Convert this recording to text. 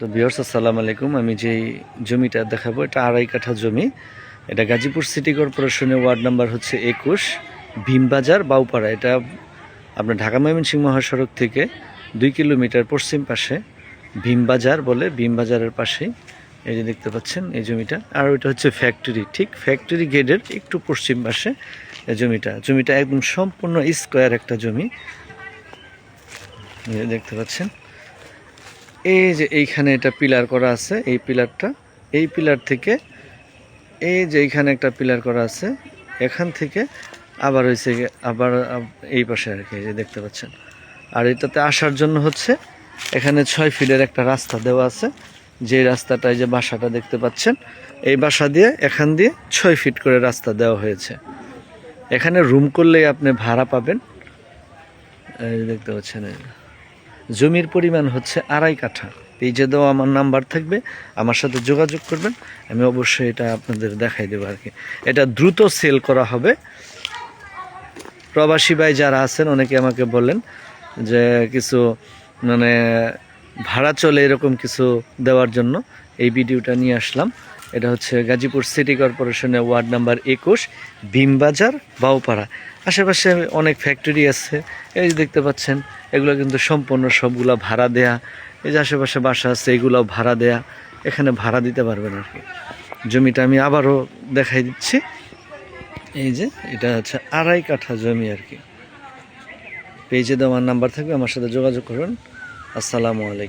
তো বিহার্স আসসালামু আলাইকুম। আমি যেই জমিটা দেখাবো, এটা আড়াই কাঠা জমি। এটা গাজীপুর সিটি কর্পোরেশনের ওয়ার্ড নাম্বার হচ্ছে একুশ, ভীমবাজার, বাউপাড়া। এটা আপনার ঢাকা ময়মনসিংহ মহাসড়ক থেকে দুই কিলোমিটার পশ্চিম পাশে, ভীমবাজার বলে, ভীমবাজারের পাশেই। এই যে দেখতে পাচ্ছেন এই জমিটা। আর ওইটা হচ্ছে ফ্যাক্টরি ঠিক ফ্যাক্টরি গেটের একটু পশ্চিম পাশে এই জমিটা। জমিটা একদম সম্পূর্ণ স্কোয়ার একটা জমি। দেখতে পাচ্ছেন। এই যে এইখানে এটা পিলার করা আছে, এই পিলারটা। এই পিলার থেকে এই যে এইখানে একটা পিলার করা আছে, এখান থেকে আবার হয়েছে আবার এই পাশে আর কি যে দেখতে পাচ্ছেন। আর এটাতে আসার জন্য হচ্ছে এখানে ছয় ফিটের একটা রাস্তা দেওয়া আছে। যে রাস্তাটা, এই যে বাসাটা দেখতে পাচ্ছেন, এই বাসা দিয়ে এখান দিয়ে ছয় ফিট করে রাস্তা দেওয়া হয়েছে। এখানে রুম করলেই আপনি ভাড়া পাবেন। দেখতে পাচ্ছেন। জমির পরিমাণ হচ্ছে আড়াই কাঠা। পেজে দেওয়া আমার নাম্বার থাকবে, আমার সাথে যোগাযোগ করবেন, আমি অবশ্যই এটা আপনাদের দেখাই দেবো আর কি। এটা দ্রুত সেল করা হবে। প্রবাসী ভাই যারা আছেন, অনেকে আমাকে বলেন যে কিছু মানে ভাড়া চলে এরকম কিছু দেওয়ার জন্য। এই ভিডিওটা নিয়ে আসলাম। এটা হচ্ছে গাজীপুর সিটি কর্পোরেশনের ওয়ার্ড নাম্বার একুশ, ভীমবাজার, বাউপাড়া। আশেপাশে অনেক ফ্যাক্টরি আছে। এই যে দেখতে পাচ্ছেন, এগুলো কিন্তু সম্পূর্ণ সবগুলা ভাড়া দেয়া। এই যে আশেপাশে বাসা আছে এগুলো ভাড়া দেয়া। এখানে ভাড়া দিতে পারবেন আর কি। জমিটা আমি আবারও দেখাই দিচ্ছি। এই যে, এটা হচ্ছে আড়াই কাঠা জমি আর কি। পেজে দেওয়ার নাম্বার থাকবে, আমার সাথে যোগাযোগ করুন। আসসালামু আলাইকুম।